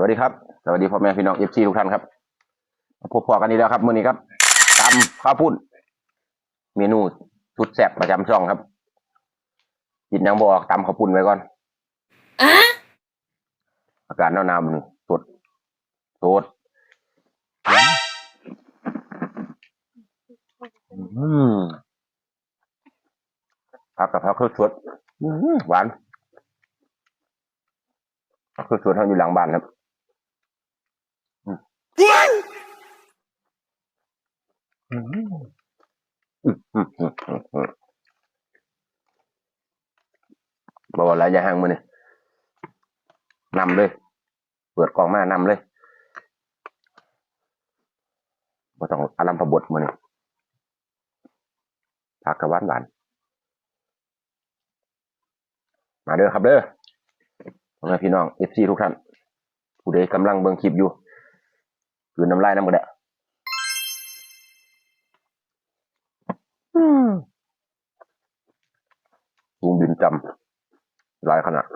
วัสดีครับสวัสดีพ่อแม่พี่น้องเอฟซีทุกท่านครับมาพบปะกันนี้แล้วครับมื้อนี้ครับตำข้าวปุ้น เมนูสุดแซ่บประจำช่องครับกินยังบออกตำข้าวปุ้นไว้ก่อนอากาศหนาวๆนี่สดสดอืมผักกับผักคือสดอื้อหือหวานผักคือสดเขาอยู่หลังบ้านครับ อืมอืมอืมอืมอืมอืม บอกอะไรอย่าห่างมือนี่นำเลย เปิดกองมานำเลยบ่ต้องอารมพบทมือนี่ผักกะวานหวาน มาเด้อครับเด้อพ่อแม่พี่น้องเอฟซีทุกท่านผู้ใดกำลังเบิ่งคลิปอยู่ คือน้ำลายน้ำกระเดะวงบินจำหลายขนาด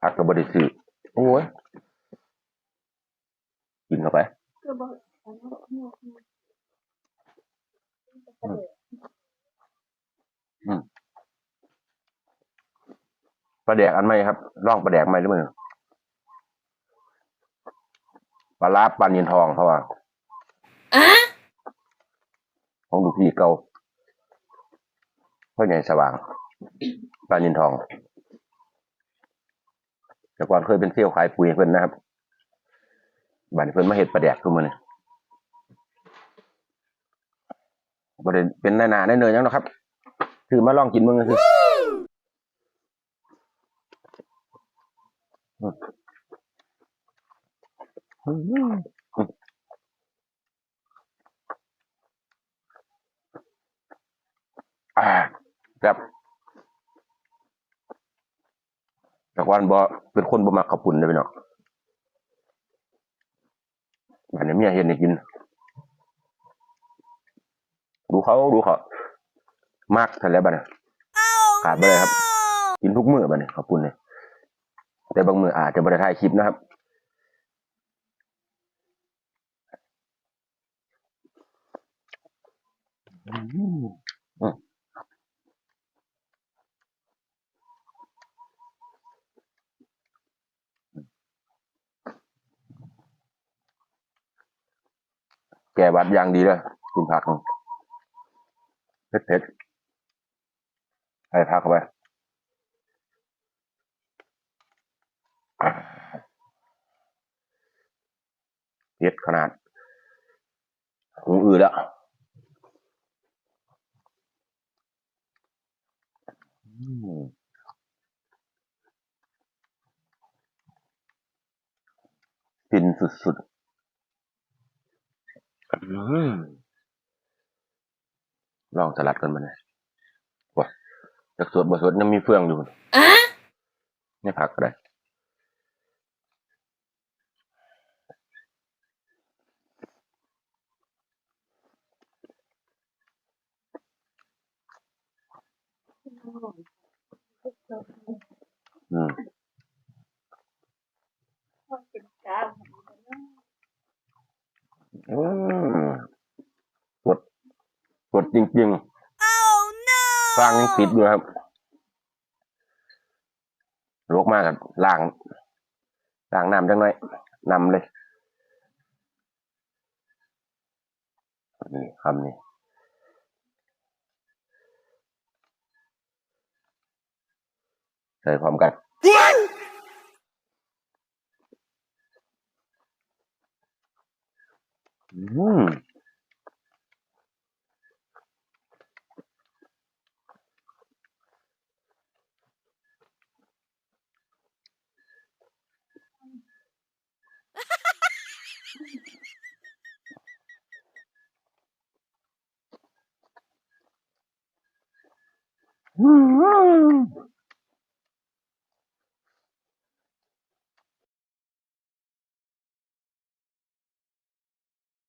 พักกับบริสุทธิ์โอ้ย กินเข้าไป ก็บอกอันนั้นอันนั้นอันนั้น ปลาแดกอันไหมครับลองปลาแดกไหมหรือไม่ปลาลาบปลานินทองเพราะว่าของดูพี่เก่าพ่อใหญ่สว่างปลานินทอง แต่ก่อนเคยเป็นเที่ยวขายปุ๋ยให้เพิ่นนะครับบัดนเพิ่นมาเห็ดปลาแดกทุกมื้อนี่บ่ได้เป็นหนาๆแน่เนยยังหรอกครับ คือมาลองกินมึงก็คือ อืมอ่า ครับจากวันบ่เป็นคนบ่มักข้าวปุ้นเลยพี่น้องอันนี้เมียเห็นให้กิน ดูเขาดูเขามากทันแล้วบัดนี้ขาดไปเลยครับ กินทุกมื้อบัดนี้ข้าวปุ้นเนี่ย แต่บางมืออาจจะบ่ได้ถ่ายคลิปนะครับ แก้วัดอย่างดีเลยกินผักเผ็ดเผ็ดๆให้ผักเข้าไป เผ็ดขนาดหูอืดแล้วอืมฟินสุดๆอืมลองสลัดกันมาเนี่ยว้าจากสดบ่สดยังมีเฟืองอยู่ไม่ผักก็ได้ อืมมันเป็นกาวอืมกดกดจริงๆฟังยังปิดอยู่ครับลวกมากกับล้างล้างน้ำจังหน่อยนำเลย นี่คำนี้ thời phòng cảnh Mm. Mm-hmm.